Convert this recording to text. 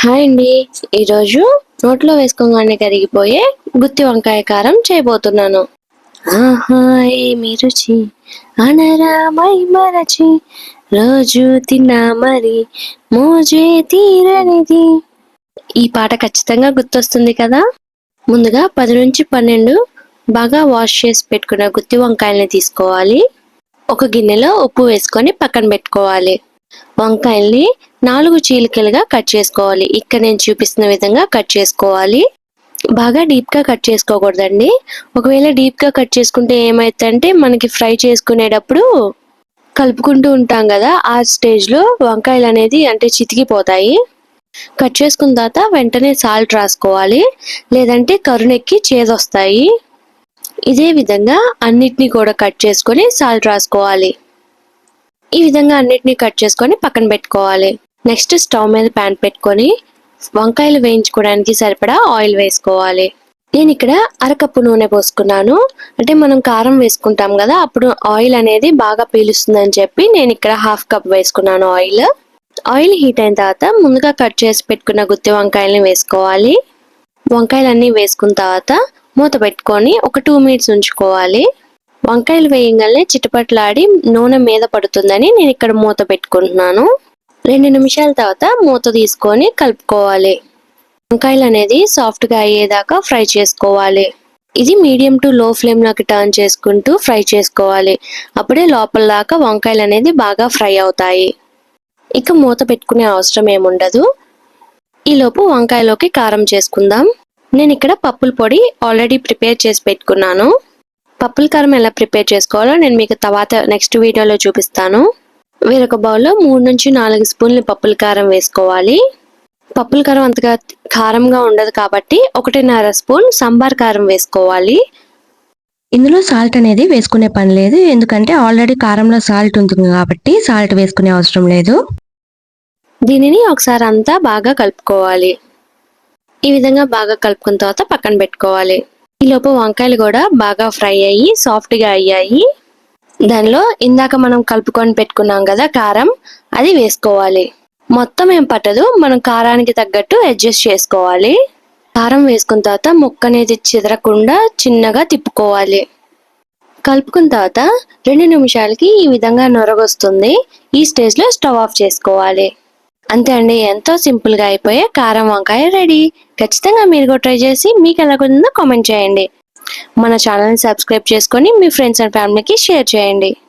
Hi అండి. ఈరోజు నోట్లో వేసుకోగానే కరిగిపోయే గుత్తి వంకాయ కారం చేయబోతున్నాను. ఆహా ఏమి రుచి? అనరామై మరచి రోజు తిన్నా మరి మోజే తీరనిది. ఈ పాట ఖచ్చితంగా గుర్తొస్తుంది కదా? ముందుగా పది నుంచి పన్నెండు బాగా వాష్ చేసి పెట్టుకున్న గుత్తి వంకాయల్ని తీసుకోవాలి. ఒక గిన్నెలో ఉప్పు వేసుకొని పక్కన పెట్టుకోవాలి. వంకాయల్ని నాలుగు చీలికలుగా కట్ చేసుకోవాలి. ఇక్కడ నేను చూపిస్తున్న విధంగా కట్ చేసుకోవాలి. బాగా డీప్గా కట్ చేసుకోకూడదండి. ఒకవేళ డీప్గా కట్ చేసుకుంటే ఏమవుతుందంటే మనకి ఫ్రై చేసుకునేటప్పుడు కలుపుకుంటూ ఉంటాం కదా ఆ స్టేజ్లో వంకాయలు అనేది అంటే చితికిపోతాయి. కట్ చేసుకున్న తర్వాత వెంటనే సాల్ట్ రాసుకోవాలి. లేదంటే కరుణెక్కి చేదొస్తాయి. ఇదే విధంగా అన్నిటినీ కూడా కట్ చేసుకొని సాల్ట్ రాసుకోవాలి. ఈ విధంగా అన్నిటినీ కట్ చేసుకొని పక్కన పెట్టుకోవాలి. నెక్స్ట్ స్టవ్ మీద ప్యాన్ పెట్టుకొని వంకాయలు వేయించుకోవడానికి సరిపడా ఆయిల్ వేసుకోవాలి. నేను ఇక్కడ అరకప్పు నూనె పోసుకున్నాను. అంటే మనం కారం వేసుకుంటాం కదా అప్పుడు ఆయిల్ అనేది బాగా పీలుస్తుందని చెప్పి నేను ఇక్కడ హాఫ్ కప్ వేసుకున్నాను ఆయిల్ ఆయిల్ హీట్ అయిన తర్వాత ముందుగా కట్ చేసి పెట్టుకున్న గుత్తి వంకాయలని వేసుకోవాలి. వంకాయలన్నీ వేసుకున్న తర్వాత మూత పెట్టుకొని ఒక టూ మినిట్స్ ఉంచుకోవాలి. వంకాయలు వేయగానే చిటపట్లాడి నూనె మీద పడుతుందని నేను ఇక్కడ మూత పెట్టుకుంటున్నాను. రెండు నిమిషాల తర్వాత మూత తీసుకొని కలుపుకోవాలి. వంకాయలు అనేది సాఫ్ట్గా అయ్యేదాకా ఫ్రై చేసుకోవాలి. ఇది మీడియం టు లో ఫ్లేమ్లోకి టర్న్ చేసుకుంటూ ఫ్రై చేసుకోవాలి. అప్పుడే లోపల దాకా వంకాయలు అనేది బాగా ఫ్రై అవుతాయి. ఇక మూత పెట్టుకునే అవసరం ఏముండదు. ఈలోపు వంకాయలోకి కారం చేసుకుందాం. నేను ఇక్కడ పప్పుల పొడి ఆల్రెడీ ప్రిపేర్ చేసి పెట్టుకున్నాను. పప్పుల కారం ఎలా ప్రిపేర్ చేసుకోవాలో నేను మీకు తర్వాత నెక్స్ట్ వీడియోలో చూపిస్తాను. వేరొక బౌల్లో మూడు నుంచి నాలుగు స్పూన్లు పప్పుల కారం వేసుకోవాలి. పప్పుల కారం అంతగా కారంగా ఉండదు కాబట్టి ఒకటిన్నర స్పూన్ సాంబార్ కారం వేసుకోవాలి. ఇందులో సాల్ట్ అనేది వేసుకునే పని లేదు ఎందుకంటే ఆల్రెడీ కారంలో సాల్ట్ ఉంటుంది కాబట్టి సాల్ట్ వేసుకునే అవసరం లేదు. దీనిని ఒకసారి అంతా బాగా కలుపుకోవాలి. ఈ విధంగా బాగా కలుపుకున్న తర్వాత పక్కన పెట్టుకోవాలి. ఈలోపు వంకాయలు కూడా బాగా ఫ్రై అయ్యి సాఫ్ట్గా అయ్యాయి. దానిలో ఇందాక మనం కలుపుకొని పెట్టుకున్నాం కదా కారం అది వేసుకోవాలి. మొత్తం ఏం పట్టదు మనం కారానికి తగ్గట్టు అడ్జస్ట్ చేసుకోవాలి. కారం వేసుకున్న తర్వాత ముక్క అనేది చెదరకుండా చిన్నగా తిప్పుకోవాలి. కలుపుకున్న తర్వాత రెండు నిమిషాలకి ఈ విధంగా నొరగొస్తుంది. ఈ స్టేజ్లో స్టవ్ ఆఫ్ చేసుకోవాలి. అంతే అండి ఎంతో సింపుల్గా అయిపోయే కారం వంకాయ రెడీ. ఖచ్చితంగా మీరు కూడా ట్రై చేసి మీకు ఎలా కుదిరిందో కామెంట్ చేయండి. మన ఛానల్ని సబ్స్క్రైబ్ చేసుకొని మీ ఫ్రెండ్స్ అండ్ ఫ్యామిలీకి షేర్ చేయండి.